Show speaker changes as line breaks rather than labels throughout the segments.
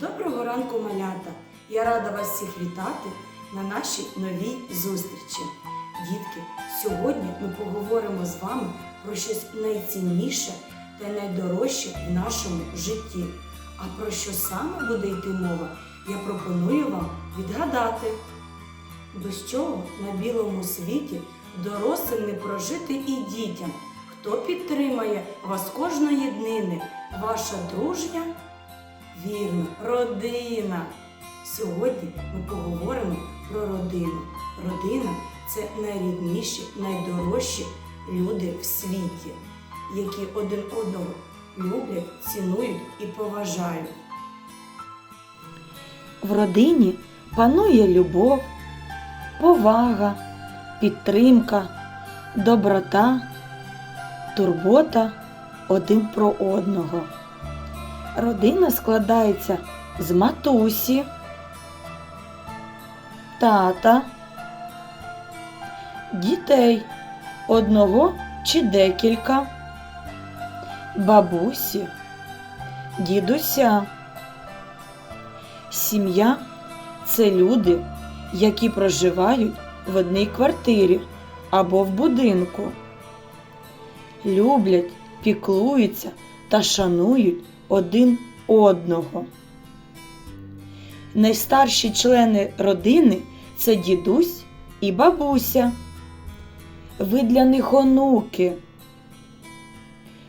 Доброго ранку, малята! Я рада вас всіх вітати на нашій новій зустрічі. Дітки, сьогодні ми поговоримо з вами про щось найцінніше та найдорожче в нашому житті. А про що саме буде йти мова, я пропоную вам відгадати. Без чого на білому світі дорослим не прожити і дітям. Хто підтримає вас кожної днини? Ваша дружня? Вірно, родина. Сьогодні ми поговоримо про родину. Родина це найрідніші, найдорожчі люди в світі, які один одного люблять, цінують і поважають.
В родині панує любов, повага, підтримка, доброта, турбота один про одного. Родина складається з матусі, тата, дітей одного чи декілька, бабусі, дідуся. Сім'я це люди, які проживають в одній квартирі або в будинку. Люблять, піклуються та шанують один одного. Найстарші члени родини це дідусь і бабуся. Ви для них онуки.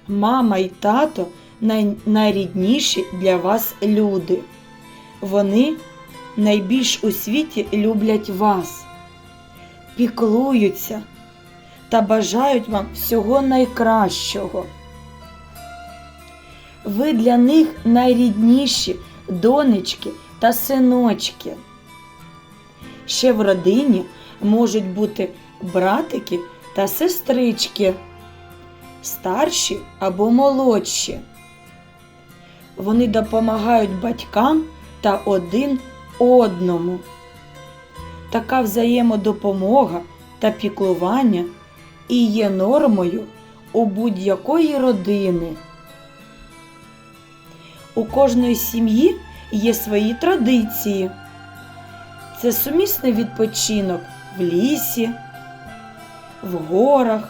Мама і тато най- найрідніші для вас люди. Вони найбільш у світі люблять вас, піклуються та бажають вам всього найкращого. Ви для них найрідніші донечки та синочки. Ще в родині можуть бути братики та сестрички, старші або молодші. Вони допомагають батькам та один одному. Така взаємодопомога та піклування і є нормою у будь-якої родини. У кожної сім'ї є свої традиції. Це сумісний відпочинок в лісі, в горах,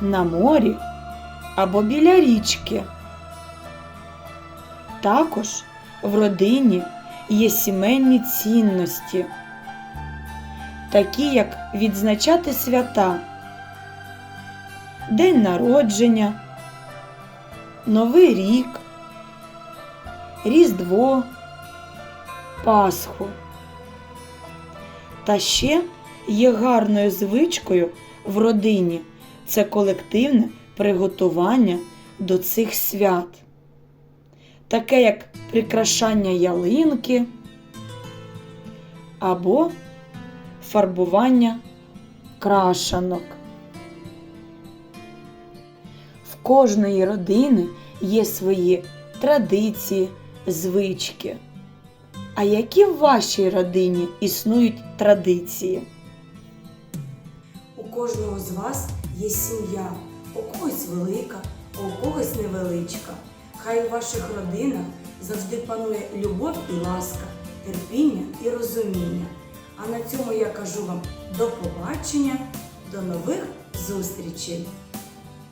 на морі або біля річки. Також в родині є сімейні цінності, такі як відзначати свята, День народження, Новий рік, Різдво, Пасху. Та ще є гарною звичкою в родині це колективне приготування до цих свят таке як прикрашання ялинки або фарбування крашанок. В кожної родини є свої традиції, звички. А які в вашій родині існують традиції?
У кожного з вас є сім'я, у когось велика, а у когось невеличка. Хай у ваших родинах завжди панує любов і ласка, терпіння і розуміння. А на цьому я кажу вам до побачення, до нових зустрічей!